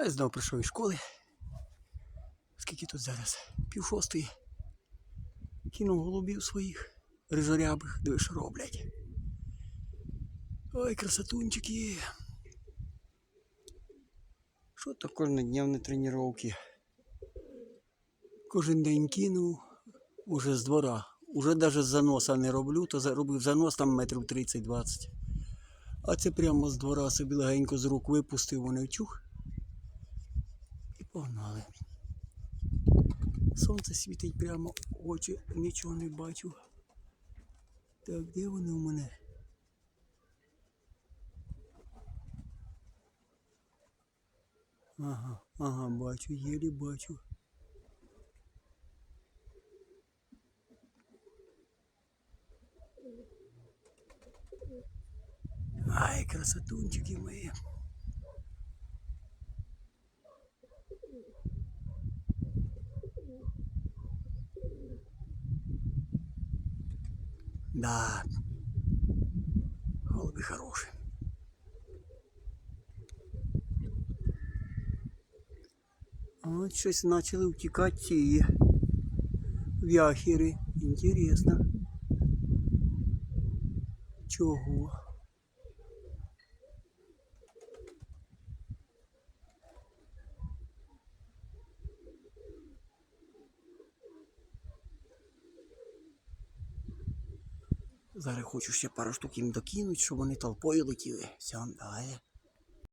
А я знову прийшов із школи. Скільки тут зараз? Пів шостої. Кинув голубів своїх рижорябих, диви, що роблять. Ой, красотунчики. Що то кожнодневні тренування? Кожен день кинув уже з двора. Уже навіть з заноса не роблю, то за- робив занос там метрів 30-20. А це прямо з двора собі легенько з рук випустив, вони чух. Погнали. Сонце світить прямо в очі, нічого не бачу. Так, де вони у мене? Ага, ага, бачу, єлі бачу. Ай, красотунчики мої. Да. Голуби хорошие. А от щось почали втікати ці вяхери. Інтересно. Чого? Зараз хочу ще пару штук їм докинути, щоб вони толпою летіли. Все, давай.